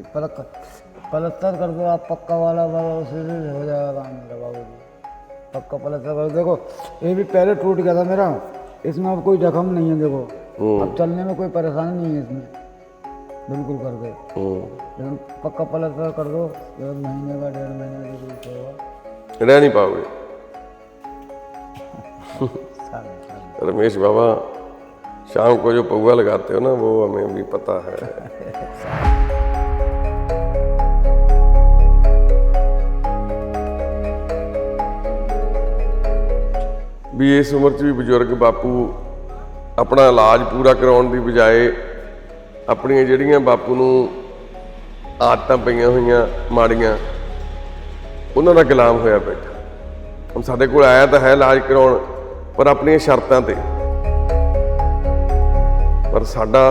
जी पलक पलस्तर कर दो आप पक्का वाला वाला उसे हो जाएगा काम मेरा बाबू जी। पक्का पलस्तर कर देखो ये भी पहले टूट गया था मेरा। इसमें अब कोई जख्म नहीं है देखो। हम्म। अब चलने में कोई परेशानी नहीं है इसमें। बिल्कुल कर दे। हम्म। लेकिन पक्का पलस्तर कर दो महीने का डेढ़ महीने का कुछ होगा रह नहीं पाओगे। रमेश बाबा शाम को जो पौवा लगाते हो ना वो हमें भी पता है। ਵੀ ਇਸ ਉਮਰ 'ਚ ਵੀ ਬਜ਼ੁਰਗ ਬਾਪੂ ਆਪਣਾ ਇਲਾਜ ਪੂਰਾ ਕਰਾਉਣ ਦੀ ਬਜਾਏ ਆਪਣੀਆਂ ਜਿਹੜੀਆਂ ਬਾਪੂ ਨੂੰ ਆਦਤਾਂ ਪਈਆਂ ਹੋਈਆਂ ਮਾੜੀਆਂ, ਉਹਨਾਂ ਦਾ ਗੁਲਾਮ ਹੋਇਆ ਬੈਠਾ। ਹੁਣ ਸਾਡੇ ਕੋਲ ਆਇਆ ਤਾਂ ਹੈ ਇਲਾਜ ਕਰਾਉਣ, ਪਰ ਆਪਣੀਆਂ ਸ਼ਰਤਾਂ ਤੇ। ਪਰ ਸਾਡਾ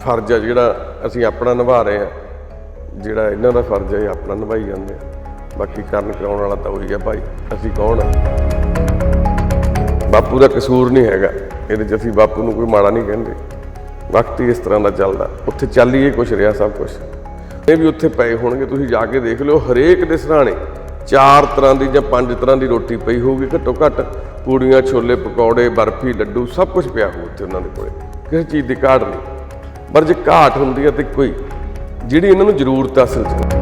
ਫਰਜ਼ ਹੈ ਜਿਹੜਾ ਅਸੀਂ ਆਪਣਾ ਨਿਭਾ ਰਹੇ ਆ ਜਿਹੜਾ ਇਹਨਾਂ ਦਾ ਫਰਜ਼ ਹੈ ਆਪਣਾ ਨਿਭਾਈ ਜਾਂਦੇ ਆ। ਬਾਕੀ ਕਰਨ ਕਰਾਉਣ ਵਾਲਾ ਤਾਂ ਉਹੀ ਆ ਭਾਈ। ਅਸੀਂ ਕੌਣ ਆ? ਬਾਪੂ ਦਾ ਕਸੂਰ ਨਹੀਂ ਹੈਗਾ। ਇਹਦੇ 'ਚ ਅਸੀਂ ਬਾਪੂ ਨੂੰ ਕੋਈ ਮਾੜਾ ਨਹੀਂ ਕਹਿੰਦੇ। ਵਕਤ ਹੀ ਇਸ ਤਰ੍ਹਾਂ ਦਾ ਚੱਲਦਾ। ਉੱਥੇ ਚੱਲ ਹੀ ਇਹ ਕੁਛ ਰਿਹਾ ਸਭ ਕੁਝ ਇਹ ਵੀ ਉੱਥੇ ਪਏ ਹੋਣਗੇ, ਤੁਸੀਂ ਜਾ ਕੇ ਦੇਖ ਲਿਓ। ਹਰੇਕ ਦੇ ਸਰਾਣੇ ਚਾਰ ਤਰ੍ਹਾਂ ਦੀ ਜਾਂ ਪੰਜ ਤਰ੍ਹਾਂ ਦੀ ਰੋਟੀ ਪਈ ਹੋਊਗੀ। ਘੱਟੋ ਘੱਟ ਪੂੜੀਆਂ, ਛੋਲੇ, ਪਕੌੜੇ, ਬਰਫੀ, ਲੱਡੂ, ਸਭ ਕੁਝ ਪਿਆ ਹੋਊ ਉੱਥੇ ਉਹਨਾਂ ਦੇ ਕੋਲੇ। ਕਿਸੇ ਚੀਜ਼ ਦੀ ਘਾਟ ਨਹੀਂ। ਪਰ ਜੇ ਘਾਟ ਹੁੰਦੀ ਹੈ ਤੇ ਕੋਈ, ਜਿਹੜੀ ਇਹਨਾਂ ਨੂੰ ਜ਼ਰੂਰਤ ਆ ਅਸਲ 'ਚ।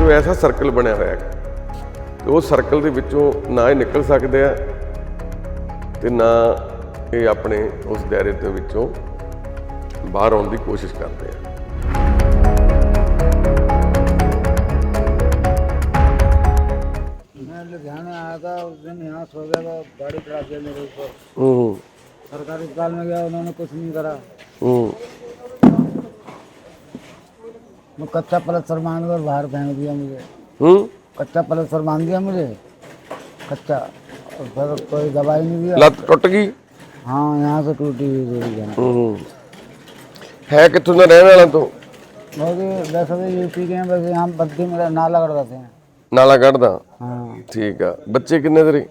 ਜੋ ਐਸਾ ਸਰਕਲ ਬਣਿਆ ਹੋਇਆ ਹੈ। ਤੇ ਉਹ ਸਰਕਲ ਦੇ ਵਿੱਚੋਂ ਨਾ ਇਹ ਨਿਕਲ ਸਕਦੇ ਆ ਤੇ ਨਾ ਇਹ ਆਪਣੇ ਉਸ ਦਾਇਰੇ ਦੇ ਵਿੱਚੋਂ ਬਾਹਰ ਆਉਣ ਦੀ ਕੋਸ਼ਿਸ਼ ਕਰਦੇ ਆ मैं लुधियाना आया था उस दिन यहाँ सो गया था गाड़ी चढ़ा दिया मेरे ऊपर ਹੂੰ सरकारी अस्पताल में गया उन्होंने कुछ नहीं करा ਹੂੰ वो कच्चा पलस्तर बांध कर बाहर फेंक दिया मुझे ਹੂੰ कच्चा पलस्तर बांध दिया मुझे कच्चा और फिर कोई दवाई नहीं दिया ਲੱਤ ਟੁੱਟ ਗਈ हाँ यहाँ से टूटी हुई जोड़ी जाना ਹੂੰ ਹੈ ਕਿੱਥੋਂ ਦਾ ਰਹਿਣ ਵਾਲਾ ਤੂੰ बहुत ही वैसे तो यूपी के हैं वैसे यहाँ बद्दी में नाला कर देते हैं ਨਾਲਾ ਕੱਢਦਾ हाँ ਠੀਕ ਆ ਬੱਚੇ कितने तेरे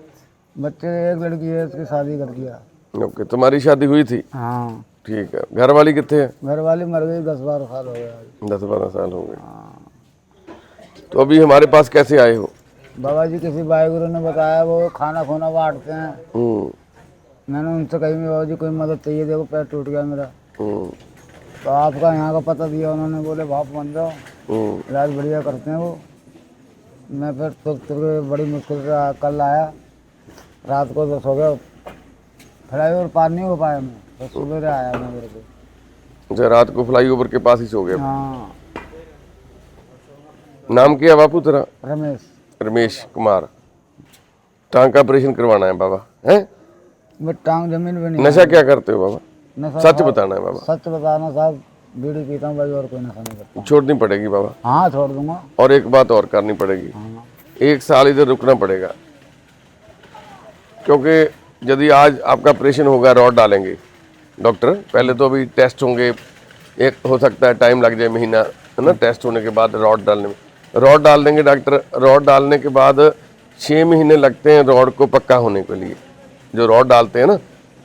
बच्चे एक लड़की है उसकी शादी कर दिया ओके तुम्हारी शादी हुई थी हाँ ठीक है घर वाली कितने है घर वाली मर गई दस बारह साल हो गया आज। दस बारह साल हो गए तो अभी हमारे पास कैसे आए हो? बाबा जी किसी वाहिगुरु ने बताया वो खाना खोना बांटते हैं। हम्म। मैंने उनसे कही बाबा जी कोई मदद चाहिए? देखो पैर टूट गया मेरा। हम्म। तो आपका यहाँ का पता दिया उन्होंने बोले भाप बन जाओ। हम्म। इलाज बढ़िया करते हैं वो। मैं फिर तुर तुर के बड़ी मुश्किल से कल आया। रात को तो हो गया। फ्लाई ओवर पार नहीं हो पाया मैं। तो सुबह आया मैं मेरे को। अच्छा रात को फ्लाईओवर के पास ही सो गए हाँ। नाम क्या है बापू तेरा? रमेश। रमेश कुमार। टांग का ऑपरेशन करवाना है बाबा है? मैं टांग ज़मीन पे नहीं नशा क्या करते हो बाबा? नशा सच बताना है बाबा। सच बताना साहब बीड़ी पीता हूँ भाई और कोई नशा नहीं करता। छोड़नी पड़ेगी बाबा। हाँ छोड़ दूँगा। और एक बात और करनी पड़ेगी। हाँ। एक साल इधर रुकना पड़ेगा। क्योंकि यदि आज आपका ऑपरेशन होगा रॉड डालेंगे। डॉक्टर पहले तो अभी टेस्ट होंगे। एक हो सकता है टाइम लग जाए महीना है ना? टेस्ट होने के बाद रॉड डालने में। रॉड डाल देंगे डॉक्टर। रॉड डालने के बाद छः महीने लगते हैं रॉड को पक्का होने के लिए। जो रॉड डालते हैं ना,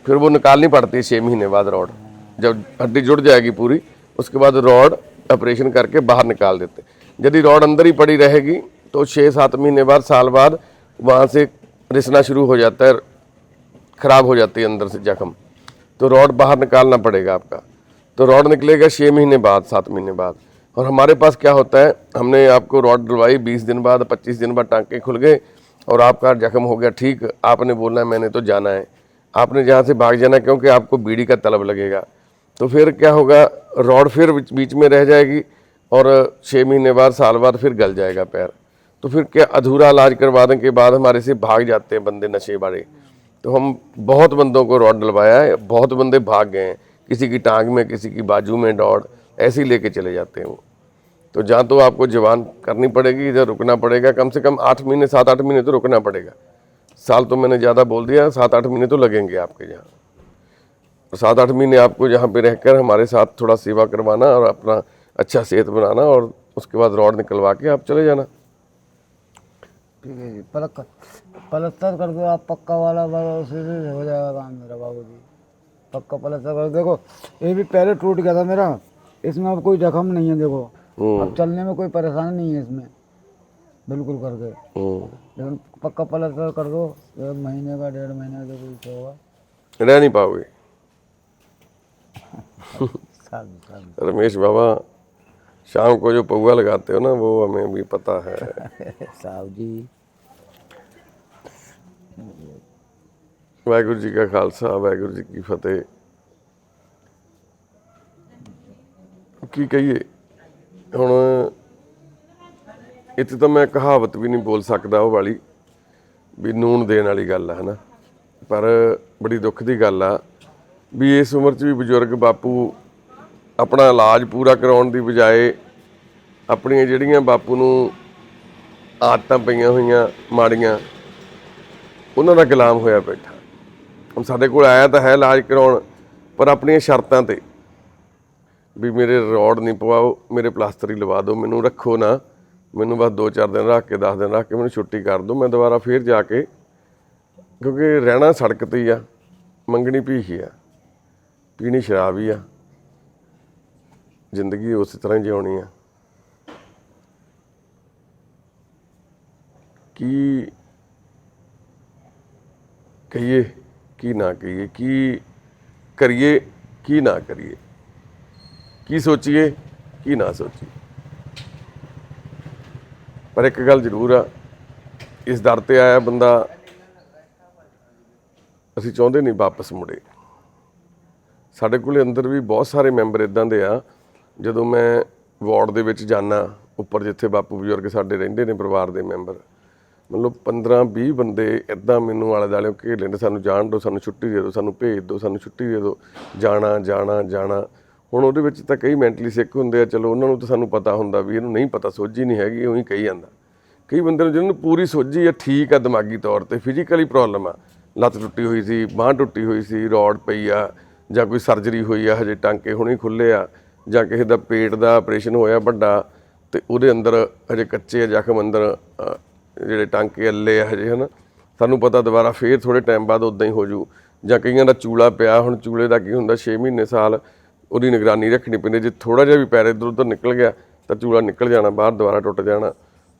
फिर वो निकालनी पड़ती है छः महीने बाद रॉड। जब हड्डी जुड़ जाएगी पूरी, उसके बाद रॉड ऑपरेशन करके बाहर निकाल देते यदि रॉड अंदर ही पड़ी रहेगी तो छः सात महीने बाद, साल बाद वहाँ से रिसना शुरू हो जाता है, खराब हो जाती है अंदर से जख्म। तो रॉड बाहर निकालना पड़ेगा आपका। तो रॉड निकलेगा छः महीने बाद, सात महीने बाद। और हमारे पास क्या होता है, हमने आपको रॉड डलवाई, बीस दिन बाद, पच्चीस दिन बाद टांके खुल गए और आपका जख्म हो गया, ठीक, आपने बोलना है, मैंने तो जाना है। आपने जहाँ से भाग जाना क्योंकि आपको बीड़ी का तलब लगेगा। तो फिर क्या होगा रॉड फिर बीच बीच में रह जाएगी और छः महीने बाद, साल बाद फिर गल जाएगा पैर। तो फिर क्या अधूरा इलाज करवाने के बाद हमारे से भाग जाते हैं बंदे नशे वाले। तो हम बहुत बंदों को रॉड डलवाया है, बहुत बंदे भाग गए हैं। किसी की टांग में, किसी की बाजू में डॉड ऐसे ही लेके चले जाते हैं वो। तो जहाँ तो आपको जवान करनी पड़ेगी, इधर रुकना पड़ेगा, कम से कम आठ महीने सात आठ महीने तो रुकना पड़ेगा। साल तो मैंने ज़्यादा बोल दिया सात आठ महीने तो लगेंगे आपके यहाँ सात आठ महीने आपको यहाँ पे रहकर हमारे साथ थोड़ा सेवा करवाना और अपना अच्छा सेहत बनाना और उसके बाद रॉड निकलवा के आप चले जाना। ठीक है जी, पलक, पलस्तर कर दो आप पक्का वाला उसी से हो जाएगा काम मेरा बाबू जी पक्का पलस्तर कर, देखो, ये भी पहले टूट गया था मेरा। इसमें अब कोई जख्म नहीं है देखो। हम्म। अब चलने में कोई परेशानी नहीं है इसमें। बिल्कुल करके। हम्म। लेकिन पक्का पलस्तर कर दो एक महीने का डेढ़ महीने का कोई होगा। रह नहीं पाओगे। रमेश बाबा शाम को जो पौआ लगाते हो ना वो हमें भी पता है। साहब जी। वाहगुरु जी का खालसा वाहगुरु जी की फतेह। ਕੀ ਕਹੀਏ? ਹੁਣ ਇੱਥੇ ਤਾਂ ਮੈਂ ਕਹਾਵਤ ਵੀ ਨਹੀਂ ਬੋਲ ਸਕਦਾ ਉਹ ਵਾਲੀ, ਵੀ ਨੂਨ ਦੇਣ ਵਾਲੀ ਗੱਲ ਆ, ਹਨਾ? ਪਰ ਬੜੀ ਦੁੱਖ ਦੀ ਗੱਲ ਆ ਵੀ ਇਸ ਉਮਰ 'ਚ ਵੀ ਬਜ਼ੁਰਗ ਬਾਪੂ ਆਪਣਾ ਇਲਾਜ ਪੂਰਾ ਕਰਾਉਣ ਦੀ ਬਜਾਏ ਆਪਣੀਆਂ ਜਿਹੜੀਆਂ ਬਾਪੂ ਨੂੰ ਆਦਤਾਂ ਪਈਆਂ ਹੋਈਆਂ ਮਾੜੀਆਂ, ਉਹਨਾਂ ਦਾ ਗੁਲਾਮ ਹੋਇਆ ਬੈਠਾ। ਹੁਣ ਸਾਡੇ ਕੋਲ ਆਇਆ ਤਾਂ ਹੈ ਇਲਾਜ ਕਰਾਉਣ, ਪਰ ਆਪਣੀਆਂ ਸ਼ਰਤਾਂ ਤੇ ਵੀ ਮੇਰੇ ਰੋਡ ਨਹੀਂ ਪਵਾਓ, ਮੇਰੇ ਪਲਾਸਟਰ ਹੀ ਲਵਾ ਦਿਓ, ਮੈਨੂੰ ਰੱਖੋ ਨਾ। ਮੈਨੂੰ ਬਸ 2-4 ਦਿਨ ਰੱਖ ਕੇ 10 ਦਿਨ ਰੱਖ ਕੇ ਮੈਨੂੰ ਛੁੱਟੀ ਕਰ ਦਿਓ, ਮੈਂ ਦੁਬਾਰਾ ਫੇਰ ਜਾ ਕੇ, ਕਿਉਂਕਿ ਰਹਿਣਾ ਸੜਕ ਤੇ ਹੀ ਆ, ਮੰਗਣੀ ਭੀਖੀ ਆ, ਪੀਣੀ ਸ਼ਰਾਬ ਹੀ ਆ, ਜ਼ਿੰਦਗੀ ਉਸੇ ਤਰ੍ਹਾਂ ਜਿਉਣੀ ਆ। ਕੀ ਕਹੀਏ, ਕੀ ਨਾ ਕਹੀਏ, ਕੀ ਕਰੀਏ, ਕੀ ਨਾ ਕਰੀਏ? ਕੀ ਸੋਚੀਏ, ਕੀ ਨਾ ਸੋਚੀਏ। ਪਰ ਇੱਕ ਗੱਲ ਜ਼ਰੂਰ ਆ, ਇਸ ਦਰ ਤੇ ਆਇਆ ਬੰਦਾ, ਅਸੀਂ ਚਾਹੁੰਦੇ ਨਹੀਂ ਵਾਪਸ ਮੁੜੇ। ਸਾਡੇ ਕੋਲੇ ਅੰਦਰ ਵੀ ਬਹੁਤ ਸਾਰੇ ਮੈਂਬਰ ਇਦਾਂ ਦੇ ਆ, ਜਦੋਂ ਮੈਂ ਵਾਰਡ ਦੇ ਵਿੱਚ ਜਾਣਾ ਉੱਪਰ ਜਿੱਥੇ ਬਾਪੂ ਬਜ਼ੁਰਗ ਸਾਡੇ ਰਹਿੰਦੇ ਨੇ ਪਰਿਵਾਰ ਦੇ ਮੈਂਬਰ, ਮਤਲਬ 15 20 ਬੰਦੇ ਇਦਾਂ ਮੈਨੂੰ ਆਲੇ ਦਾਲੇ ਘੇਰ ਲੈਂਦੇ, ਸਾਨੂੰ ਜਾਣ ਦਿਓ, ਸਾਨੂੰ ਛੁੱਟੀ ਦੇ ਦਿਓ, ਸਾਨੂੰ ਭੇਜ ਦਿਓ, ਸਾਨੂੰ ਛੁੱਟੀ ਦੇ ਦਿਓ, ਜਾਣਾ ਜਾਣਾ ਜਾਣਾ। ਹੁਣ ਉਹਦੇ ਵਿੱਚ ਤਾਂ ਕਈ ਮੈਂਟਲੀ ਸਿੱਖ ਹੁੰਦੇ ਆ, ਚਲੋ ਉਹਨਾਂ ਨੂੰ ਤਾਂ ਸਾਨੂੰ ਪਤਾ ਹੁੰਦਾ ਵੀ ਇਹਨੂੰ ਨਹੀਂ ਪਤਾ, ਸੋਝੀ ਨਹੀਂ ਹੈਗੀ, ਉਹੀ ਕਹੀ ਜਾਂਦਾ। ਕਈ ਬੰਦੇ ਨੂੰ ਜਿਹਨਾਂ ਨੂੰ ਪੂਰੀ ਸੋਝੀ ਆ, ਠੀਕ ਆ ਦਿਮਾਗੀ ਤੌਰ ਤੇ ਫਿਜ਼ੀਕਲੀ ਪ੍ਰੋਬਲਮ ਆ। ਲੱਤ ਟੁੱਟੀ ਹੋਈ ਸੀ, ਬਾਂਹ ਟੁੱਟੀ ਹੋਈ ਸੀ, ਰੋਡ ਪਈ ਆ, ਜਾਂ ਕੋਈ ਸਰਜਰੀ ਹੋਈ ਆ, ਹਜੇ ਟਾਂਕੇ ਹੁਣੇ ਖੁੱਲੇ ਆ, ਜਾਂ ਕਿਸੇ ਦਾ ਪੇਟ ਦਾ ਆਪਰੇਸ਼ਨ ਹੋਇਆ ਵੱਡਾ, ਤੇ ਉਹਦੇ ਅੰਦਰ ਹਜੇ ਕੱਚੇ ਆ, ਜ਼ਖਮ ਅੰਦਰ ਜਿਹੜੇ ਟਾਂਕੇ ਅੱਲੇ ਆ ਹਜੇ, ਹਨਾ। ਸਾਨੂੰ ਪਤਾ ਦੁਬਾਰਾ ਫੇਰ ਥੋੜੇ ਟਾਈਮ ਬਾਅਦ ਉਦਾਂ ਹੀ ਹੋ ਜੂ। ਜਾਂ ਕਈਆਂ ਦਾ ਚੂਲਾ ਪਿਆ, ਹੁਣ ਚੂਲੇ ਦਾ ਕੀ ਹੁੰਦਾ 6 ਮਹੀਨੇ ਸਾਲ ਉਹਦੀ ਨਿਗਰਾਨੀ ਰੱਖਣੀ ਪੈਂਦੀ ਜੇ ਥੋੜਾ ਜਿਹਾ ਵੀ ਪੈਰ ਇੱਧਰ ਉੱਧਰ ਨਿਕਲ ਗਿਆ, ਤਾਂ ਚੂਲਾ ਨਿਕਲ ਜਾਣਾ, ਬਾਹਰ ਦੁਬਾਰਾ ਟੁੱਟ ਜਾਣਾ।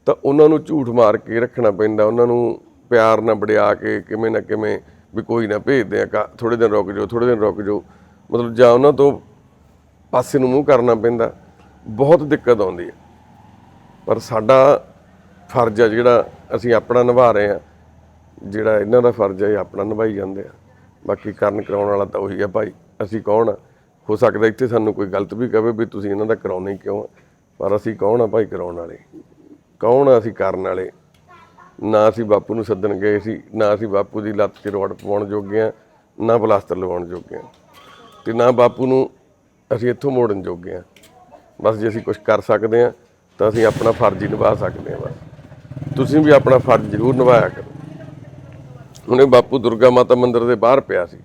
ਤਾਂ ਉਹਨਾਂ ਨੂੰ ਝੂਠ ਮਾਰ ਕੇ ਰੱਖਣਾ ਪੈਂਦਾ। ਉਹਨਾਂ ਨੂੰ ਪਿਆਰ ਨਾਲ ਵੜਿਆ ਕੇ ਕਿਵੇਂ ਨਾ ਕਿਵੇਂ ਵੀ ਕੋਈ ਨਾ ਭੇਜਦੇ ਆ ਥੋੜੇ ਦਿਨ ਰੁਕ ਜਾਓ ਥੋੜੇ ਦਿਨ ਰੁਕ ਜਾਓ। ਮਤਲਬ ਜਾਂ ਉਹਨਾਂ ਤੋਂ ਪਾਸੇ ਨੂੰ ਮੂੰਹ ਕਰਨਾ ਪੈਂਦਾ। ਬਹੁਤ ਦਿੱਕਤ ਆਉਂਦੀ ਹੈ। ਪਰ ਸਾਡਾ ਫਰਜ਼ ਆ ਜਿਹੜਾ ਅਸੀਂ ਆਪਣਾ ਨਿਭਾ ਰਹੇ ਆ ਜਿਹੜਾ ਇਹਨਾਂ ਦਾ ਫਰਜ਼ ਹੈ ਇਹ ਆਪਣਾ ਨਿਭਾਈ ਜਾਂਦੇ ਆ। ਬਾਕੀ ਕਰਨ ਕਰਾਉਣ ਵਾਲਾ ਤਾਂ ਉਹੀ ਆ ਭਾਈ। ਅਸੀਂ ਕੌਣ ਆ? ਹੋ ਸਕਦਾ ਇੱਥੇ ਸਾਨੂੰ ਕੋਈ ਗਲਤ ਵੀ ਕਵੇ ਵੀ ਤੁਸੀਂ ਇਹਨਾਂ ਦਾ ਕਰਾਉਣੇ ਹੀ ਕਿਉਂ ਆ? ਪਰ ਅਸੀਂ ਕੌਣ ਆ ਭਾਈ ਕਰਾਉਣ ਵਾਲੇ? ਕੌਣ ਆ ਅਸੀਂ ਕਰਨ ਵਾਲੇ? ਨਾ ਅਸੀਂ ਬਾਪੂ ਨੂੰ ਸੱਦਣ ਗਏ ਸੀ, ਨਾ ਅਸੀਂ ਬਾਪੂ ਦੀ ਲੱਤ 'ਚ ਰੋੜ ਪਵਾਉਣ ਜੋਗੇ ਆ, ਨਾ ਪਲਾਸਟਰ ਲਵਾਉਣ ਜੋਗੇ ਆ। ਤੇ ਨਾ ਬਾਪੂ ਨੂੰ ਅਸੀਂ ਇੱਥੋਂ ਮੋੜਨ ਜੋਗੇ ਆ। ਬਸ ਜੇ ਅਸੀਂ ਕੁਝ ਕਰ ਸਕਦੇ ਆ, ਤਾਂ ਅਸੀਂ ਆਪਣਾ ਫਰਜ਼ ਹੀ ਨਿਭਾ ਸਕਦੇ ਆ ਬਸ। ਤੁਸੀਂ ਵੀ ਆਪਣਾ ਫਰਜ਼ ਜ਼ਰੂਰ ਨਿਭਾਇਆ ਕਰੋ। ਹੁਣੇ ਬਾਪੂ ਦੁਰਗਾ ਮਾਤਾ ਮੰਦਿਰ ਦੇ ਬਾਹਰ ਪਿਆ ਸੀ।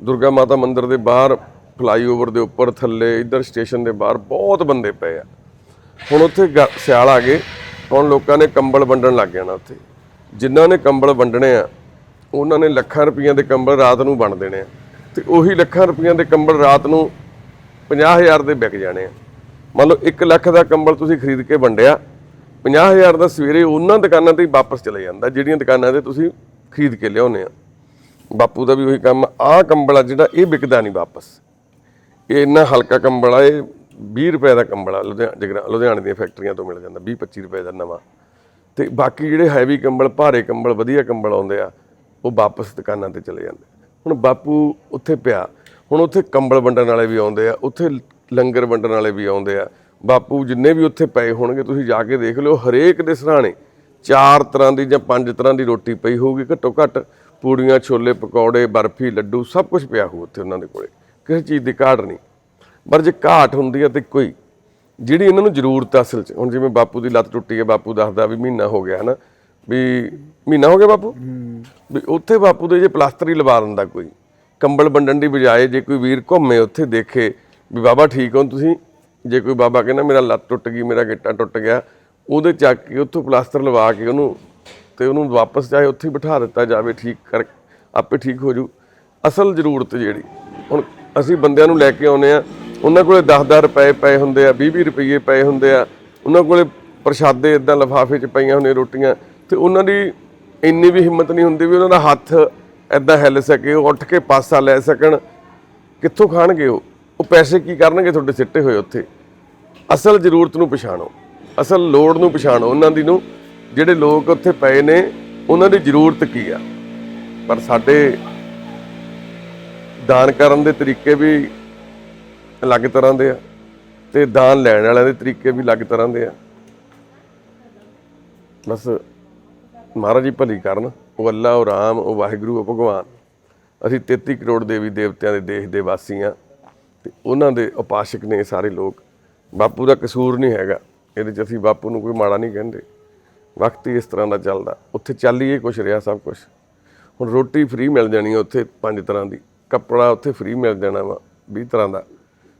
ਦੁਰਗਾ ਮਾਤਾ ਮੰਦਿਰ ਦੇ ਬਾਹਰ ਫਲਾਈਓਵਰ ਦੇ ਉੱਪਰ, ਥੱਲੇ, ਇੱਧਰ ਸਟੇਸ਼ਨ ਦੇ ਬਾਹਰ ਬਹੁਤ ਬੰਦੇ ਪਏ ਆ। ਹੁਣ ਉੱਥੇ ਗ- ਸਿਆਲ ਆ ਗਏ। ਹੁਣ ਲੋਕਾਂ ਨੇ ਕੰਬਲ ਵੰਡਣ ਲੱਗ ਜਾਣਾ ਉੱਥੇ। ਜਿਨ੍ਹਾਂ ਨੇ ਕੰਬਲ ਵੰਡਣੇ ਆ, ਉਹਨਾਂ ਨੇ ਲੱਖਾਂ ਰੁਪਈਆਂ ਦੇ ਕੰਬਲ ਰਾਤ ਨੂੰ ਵੰਡ ਦੇਣੇ ਆ। ਤੇ ਉਹੀ ਲੱਖਾਂ ਰੁਪਈਆਂ ਦੇ ਕੰਬਲ ਰਾਤ ਨੂੰ 50000 ਦੇ ਵਿਕ ਜਾਣੇ ਆ। ਮੰਨ ਲਓ 1 ਲੱਖ ਦਾ ਕੰਬਲ ਤੁਸੀਂ ਖਰੀਦ ਕੇ ਵੰਡਿਆ 50000 ਦਾ ਸਵੇਰੇ ਉਹਨਾਂ ਦੁਕਾਨਾਂ ਤੇ ਹੀ ਵਾਪਸ ਚਲੇ ਜਾਂਦਾ, ਜਿਹੜੀਆਂ ਦੁਕਾਨਾਂ ਤੇ ਤੁਸੀਂ ਖਰੀਦ ਕੇ ਲਿਆਉਨੇ ਆ। ਬਾਪੂ ਦਾ ਵੀ ਉਹੀ ਕੰਮ, ਆਹ ਕੰਬਲ ਆ ਜਿਹੜਾ ਇਹ ਵਿਕਦਾ ਨਹੀਂ ਵਾਪਸ। ਇਹ ਇੰਨਾ ਹਲਕਾ ਕੰਬਲ ਆ, ਇਹ 20 ਰੁਪਏ ਦਾ ਕੰਬਲ ਆ ਲੁਧਿਆਣਾ ਜਗਰਾ, ਲੁਧਿਆਣੇ ਦੀਆਂ ਫੈਕਟਰੀਆਂ ਤੋਂ ਮਿਲ ਜਾਂਦਾ 20 25 ਰੁਪਏ ਦਾ ਨਵਾਂ। ਤੇ ਬਾਕੀ ਜਿਹੜੇ ਹੈਵੀ ਕੰਬਲ, ਭਾਰੇ ਕੰਬਲ, ਵਧੀਆ ਕੰਬਲ ਆਉਂਦੇ ਆ, ਉਹ ਵਾਪਸ ਦੁਕਾਨਾਂ ਤੇ ਚਲੇ ਜਾਂਦੇ। ਹੁਣ ਬਾਪੂ ਉੱਥੇ ਪਿਆ, ਹੁਣ ਉੱਥੇ ਕੰਬਲ ਵੰਡਣ ਵਾਲੇ ਵੀ ਆਉਂਦੇ ਆ, ਉੱਥੇ ਲੰਗਰ ਵੰਡਣ ਵਾਲੇ ਵੀ ਆਉਂਦੇ ਆ। ਬਾਪੂ ਜਿੰਨੇ ਵੀ ਉੱਥੇ ਪਏ ਹੋਣਗੇ, ਤੁਸੀਂ ਜਾ ਕੇ ਦੇਖ ਲਿਓ, ਹਰੇਕ ਦੇ ਸਰਾਣੇ ਚਾਰ ਤਰ੍ਹਾਂ ਦੀ ਜਾਂ ਪੰਜ ਤਰ੍ਹਾਂ ਦੀ ਰੋਟੀ ਪਈ ਹੋਊਗੀ, ਘੱਟੋ ਘੱਟ ਪੂੜੀਆਂ, ਛੋਲੇ, ਪਕੌੜੇ, ਬਰਫੀ, ਲੱਡੂ, ਸਭ ਕੁਝ ਪਿਆ ਹੋਊ ਉੱਥੇ ਉਹਨਾਂ ਦੇ ਕੋਲੇ। ਕਿਸੇ ਚੀਜ਼ ਦੀ ਘਾਟ ਨਹੀਂ। ਪਰ ਜੇ ਘਾਟ ਹੁੰਦੀ ਹੈ ਤੇ ਕੋਈ, ਜਿਹੜੀ ਇਹਨਾਂ ਨੂੰ ਜ਼ਰੂਰਤ ਆ ਅਸਲ 'ਚ। ਹੁਣ ਜਿਵੇਂ ਬਾਪੂ ਦੀ ਲੱਤ ਟੁੱਟੀ ਹੈ, ਬਾਪੂ ਦੱਸਦਾ ਵੀ ਮਹੀਨਾ ਹੋ ਗਿਆ, ਹਨਾ? ਵੀ ਮਹੀਨਾ ਹੋ ਗਿਆ ਬਾਪੂ? ਵੀ ਉੱਥੇ ਬਾਪੂ ਦੇ ਜੇ ਪਲਾਸਟਰ ਹੀ ਲਵਾ ਦਿੰਦਾ ਕੋਈ, ਕੰਬਲ ਵੰਡਣ ਦੀ ਬਜਾਏ ਜੇ ਕੋਈ ਵੀਰ ਘੁੰਮੇ ਉੱਥੇ ਦੇਖੇ ਵੀ ਬਾਬਾ ਠੀਕ ਹੋ ਤੁਸੀਂ, ਜੇ ਕੋਈ ਬਾਬਾ ਕਹਿੰਦਾ ਮੇਰਾ ਲੱਤ ਟੁੱਟ ਗਈ, ਮੇਰਾ ਗਿੱਟਾ ਟੁੱਟ ਗਿਆ, ਉਹਦੇ ਚੱਕ ਕੇ ਉੱਥੋਂ ਪਲਾਸਟਰ ਲਵਾ ਕੇ ਉਹਨੂੰ ਤੇ ਉਹਨੂੰ ਵਾਪਸ ਚਾਹੇ ਉੱਥੇ ਹੀ ਬਿਠਾ ਦਿੱਤਾ ਜਾਵੇ, ਠੀਕ ਕਰ ਆਪੇ ਠੀਕ ਹੋ ਜੂ। ਅਸਲ ਜ਼ਰੂਰਤ ਜਿਹੜੀ, ਹੁਣ ਅਸੀਂ ਬੰਦਿਆਂ ਨੂੰ ਲੈ ਕੇ ਆਉਨੇ ਆ ਉਹਨਾਂ ਕੋਲੇ 10-10 ਰੁਪਏ ਪਏ ਹੁੰਦੇ ਆ 20-20 ਰੁਪਏ ਪਏ ਹੁੰਦੇ ਆ। ਉਹਨਾਂ ਕੋਲੇ ਪ੍ਰਸ਼ਾਦੇ ਇਦਾਂ ਲਿਫਾਫੇ 'ਚ ਪਈਆਂ ਹੁੰਦੀਆਂ ਰੋਟੀਆਂ। ਤੇ ਉਹਨਾਂ ਦੀ ਇੰਨੀ ਵੀ ਹਿੰਮਤ ਨਹੀਂ ਹੁੰਦੀ ਵੀ ਉਹਨਾਂ ਦਾ ਹੱਥ ਇਦਾਂ ਹਿੱਲ ਸਕੇ, ਉਹ ਉੱਠ ਕੇ ਪਾਸਾ ਲੈ ਸਕਣ। ਕਿੱਥੋਂ ਖਾਣਗੇ ਉਹ? ਉਹ ਪੈਸੇ ਕੀ ਕਰਨਗੇ ਤੁਹਾਡੇ ਸਿੱਟੇ ਹੋਏ ਉੱਥੇ? ਅਸਲ ਜ਼ਰੂਰਤ ਨੂੰ ਪਛਾਣੋ। ਅਸਲ ਲੋੜ ਨੂੰ ਪਛਾਣੋ ਉਹਨਾਂ ਦੀ ਨੂੰ। ਜਿਹੜੇ ਲੋਕ ਉੱਥੇ ਪਏ ਨੇ, ਉਹਨਾਂ ਦੀ ਜ਼ਰੂਰਤ ਕੀ ਆ? ਪਰ ਸਾਡੇ ਦਾਨ ਕਰਨ ਦੇ ਤਰੀਕੇ ਵੀ ਅਲੱਗ ਤਰ੍ਹਾਂ ਦੇ ਆ ਤੇ ਦਾਨ ਲੈਣ ਵਾਲਿਆਂ ਦੇ ਤਰੀਕੇ ਵੀ ਅਲੱਗ ਤਰ੍ਹਾਂ ਦੇ ਆ। ਬਸ ਮਹਾਰਾਜ ਜੀ ਭਲੀ ਕਰਨ, ਉਹ ਅੱਲਾ, ਉਹ ਰਾਮ, ਉਹ ਵਾਹਿਗੁਰੂ, ਉਹ ਭਗਵਾਨ। ਅਸੀਂ 33 ਕਰੋੜ ਦੇਵੀ ਦੇਵਤਿਆਂ ਦੇ ਦੇਸ਼ ਦੇ ਵਾਸੀ ਆ ਤੇ ਉਹਨਾਂ ਦੇ ਉਪਾਸ਼ਕ ਨੇ ਸਾਰੇ ਲੋਕ। ਬਾਪੂ ਦਾ ਕਸੂਰ ਨਹੀਂ ਹੈਗਾ, ਇਹਦੇ ਚ ਅਸੀਂ ਬਾਪੂ ਨੂੰ ਕੋਈ ਮਾੜਾ ਨਹੀਂ ਕਹਿੰਦੇ। ਵਕਤ ਹੀ ਇਸ ਤਰ੍ਹਾਂ ਦਾ ਚੱਲਦਾ, ਉੱਥੇ ਚੱਲ ਹੀ ਇਹ ਕੁਛ ਰਿਹਾ ਸਭ ਕੁਝ ਹੁਣ ਰੋਟੀ ਫ੍ਰੀ ਮਿਲ ਜਾਣੀ ਆ ਉੱਥੇ ਪੰਜ ਤਰ੍ਹਾਂ ਦੀ। ਕੱਪੜਾ ਉੱਥੇ ਫ੍ਰੀ ਮਿਲ ਜਾਣਾ ਵਾ 20 ਤਰ੍ਹਾਂ ਦਾ।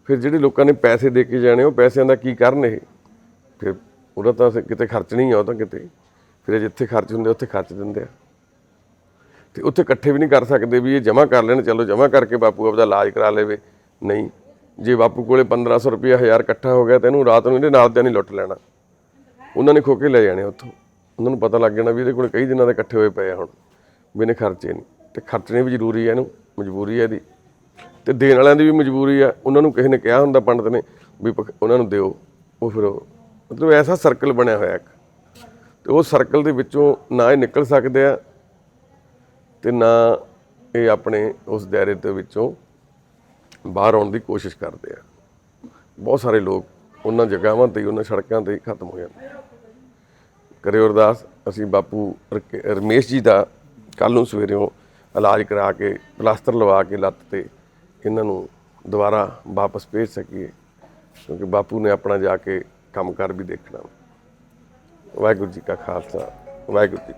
ਫਿਰ ਜਿਹੜੇ ਲੋਕਾਂ ਨੇ ਪੈਸੇ ਦੇ ਕੇ ਜਾਣੇ, ਉਹ ਪੈਸਿਆਂ ਦਾ ਕੀ ਕਰਨ ਇਹ? ਫਿਰ ਉਹਦਾ ਤਾਂ ਕਿਤੇ ਖਰਚ ਨਹੀਂ ਆ, ਉਹ ਤਾਂ ਕਿਤੇ। ਫਿਰ ਇਹ ਜਿੱਥੇ ਖਰਚ ਹੁੰਦੇ, ਉੱਥੇ ਖਰਚ ਦਿੰਦੇ ਆ। ਤੇ ਉੱਥੇ ਇਕੱਠੇ ਵੀ ਨਹੀਂ ਕਰ ਸਕਦੇ ਵੀ ਇਹ ਜਮ੍ਹਾਂ ਕਰ ਲੈਣ, ਚਲੋ ਜਮ੍ਹਾਂ ਕਰਕੇ ਬਾਪੂ ਆਪਦਾ ਇਲਾਜ ਕਰਾ ਲੇਵੇ। ਨਹੀਂ, ਜੇ ਬਾਪੂ ਕੋਲੇ 1500 ਰੁਪਇਆ 1000 ਇਕੱਠਾ ਹੋ ਗਿਆ ਤੇ ਇਹਨੂੰ ਰਾਤ ਨੂੰ ਇਹਦੇ ਨਾਲ ਦਿਆਂ ਨਹੀਂ ਲੁੱਟ ਲੈਣਾ। ਉਹਨਾਂ ਨੇ ਖੋ ਕੇ ਲੈ ਜਾਣੇ ਉੱਥੋਂ। ਉਹਨਾਂ ਨੂੰ ਪਤਾ ਲੱਗ ਜਾਣਾ ਵੀ ਇਹਦੇ ਕੋਲ ਕਈ ਦਿਨਾਂ ਦੇ ਇਕੱਠੇ ਹੋਏ ਪਏ ਆ ਹੁਣ, ਵੀ ਇਹਨੇ ਖਰਚੇ ਨਹੀਂ। ਤੇ ਖਰਚਣੇ ਵੀ ਜ਼ਰੂਰੀ ਆ ਇਹਨੂੰ ਮਜਬੂਰੀ ਹੈ ਇਹਦੀ। ਤੇ ਦੇਣ ਵਾਲਿਆਂ ਦੀ ਵੀ ਮਜਬੂਰੀ ਆ ਉਹਨਾਂ ਨੂੰ ਕਿਸੇ ਨੇ ਕਿਹਾ ਹੁੰਦਾ ਪੰਡਤ ਨੇ ਵੀ ਪਕ- ਉਹਨਾਂ ਨੂੰ ਦਿਓ ਉਹ ਫਿਰ ਉਹ- ਮਤਲਬ ਐਸਾ ਸਰਕਲ ਬਣਿਆ ਹੋਇਆ ਇੱਕ। ਤੇ ਉਹ ਸਰਕਲ ਦੇ ਵਿੱਚੋਂ ਨਾ ਇਹ ਨਿਕਲ ਸਕਦੇ ਆ ਤੇ ਨਾ ਇਹ ਆਪਣੇ ਉਸ ਦਾਇਰੇ ਦੇ ਵਿੱਚੋਂ ਬਾਹਰ ਆਉਣ ਦੀ ਕੋਸ਼ਿਸ਼ ਕਰਦੇ ਆ। ਬਹੁਤ ਸਾਰੇ ਲੋਕ ਉਹਨਾਂ ਜਗ੍ਹਾਵਾਂ ਤੇ ਹੀ, ਉਹਨਾਂ ਸੜਕਾਂ ਤੇ ਹੀ ਖਤਮ ਹੋ ਜਾਂਦੇ ਆ। ਕਰਿਓ ਅਰਦਾਸ ਅਸੀਂ ਬਾਪੂ ਰਕ- ਰਮੇਸ਼ ਜੀ ਦਾ ਕੱਲ ਨੂੰ ਸਵੇਰੇੋਂ ਇਲਾਜ ਕਰਾ ਕੇ, ਪਲਾਸਟਰ ਲਵਾ ਕੇ ਲੱਤ ਤੇ ਇਹਨਾਂ ਨੂੰ ਦੁਬਾਰਾ ਵਾਪਸ ਭੇਜ ਸਕੀਏ, ਕਿਉਂਕਿ ਬਾਪੂ ਨੇ ਆਪਣਾ ਜਾ ਕੇ ਕੰਮ ਕੰਮਕਾਰ ਵੀ ਦੇਖਣਾ। ਵਾਹਿਗੁਰੂ ਜੀ ਕਾ ਖਾਲਸਾ, ਵਾਹਿਗੁਰੂ ਜੀ